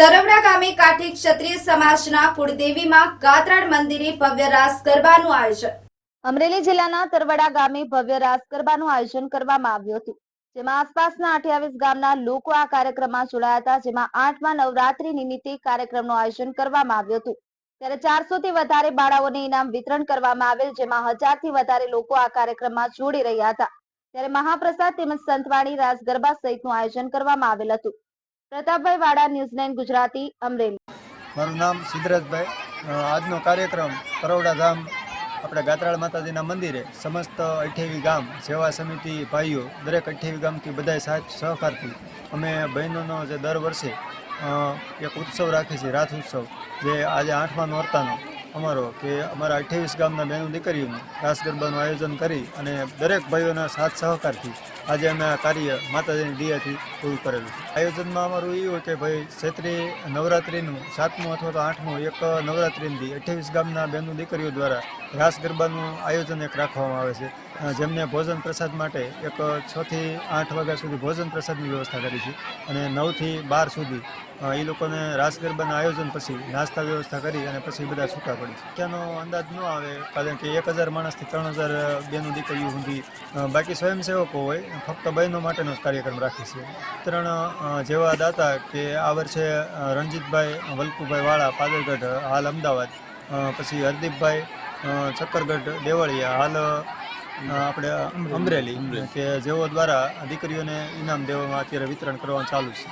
તરવડા ગામે કાઠી ક્ષત્રિય સમાજના કુળદેવીમાં કાતરાડ મંદિરે ભવ્ય રાસ ગરબાનું આયોજન. અમરેલી જિલ્લાના તરવડા ગામે ભવ્ય રાસ ગરબાનું આયોજન કરવામાં આવ્યું હતું. જેમાં આસપાસના અઠ્યાવીસ ગામના લોકો આ કાર્યક્રમમાં જોડાયા હતા, જેમાં આઠમા નવરાત્રી નિમિત્તે કાર્યક્રમનું આયોજન કરવામાં આવ્યું હતું. ત્યારે ચારસો થી વધારે બાળાઓને ઇનામ વિતરણ કરવામાં આવેલ, જેમાં હજારથી વધારે લોકો આ કાર્યક્રમમાં જોડી રહ્યા હતા. ત્યારે મહાપ્રસાદ તેમજ સંતવાણી રાસ ગરબા સહિતનું આયોજન કરવામાં આવેલ હતું. પ્રતાપભાઈ વાડા ન્યૂઝ ગુજરાતી, અમરેલી. મારું નામ સિદ્ધરાજભાઈ. આજનો કાર્યક્રમ કરોડા ધામ આપણે ગાત્રાળ માતાજીના મંદિરે સમસ્ત અઠ્યાવી ગામ, સેવા સમિતિ ભાઈઓ, દરેક અઠ્યાવી ગામથી બધાય સાથ સહકારથી અમે બહેનોનો જે દર વર્ષે એક ઉત્સવ રાખે છે રાથ ઉત્સવ, જે આજે આઠમા નોરતાનો અમારો કે અમારા અઠ્યાવીસ ગામના બહેનો દીકરીઓનું રાસ ગરબાનું આયોજન કરી અને દરેક ભાઈઓના સાથ સહકારથી આજે અમે આ કાર્ય માતાજીની દિયાથી પૂરું કરેલું આયોજનમાં અમારું એ હોય કે ભાઈ છેત્રી નવરાત્રિનું સાતમું અથવા તો આઠમું એક નવરાત્રિની અઠ્યાવીસ ગામના બહેનો દીકરીઓ દ્વારા રાસ ગરબાનું આયોજન એક રાખવામાં આવે છે. જેમને ભોજન પ્રસાદ માટે એક છથી આઠ વાગ્યા સુધી ભોજન પ્રસાદની વ્યવસ્થા કરી છે અને નવથી બાર સુધી એ લોકોને રાસ ગરબાના આયોજન પછી નાસ્તા વ્યવસ્થા કરી અને પછી બધા છૂટા પડી છે. ત્યાંનો અંદાજ ન આવે કારણ કે એક હજાર માણસથી ત્રણ હજાર બેનું દીકરીઓ સુધી બાકી સ્વયંસેવકો હોય ફક્ત બહેનો માટેનો જ કાર્યક્રમ રાખી છે. ત્રણ જેવા દાતા કે આ વર્ષે રણજીતભાઈ વલ્કુભાઈ વાળા પાદરગઢ હાલ અમદાવાદ પછી હરદીપભાઈ ચક્કરગઢ દેવળિયા હાલ આપણે અમરેલી. કે જેઓ દ્વારા દીકરીઓને ઇનામ દેવામાં અત્યારે વિતરણ કરવાનું ચાલુ છે.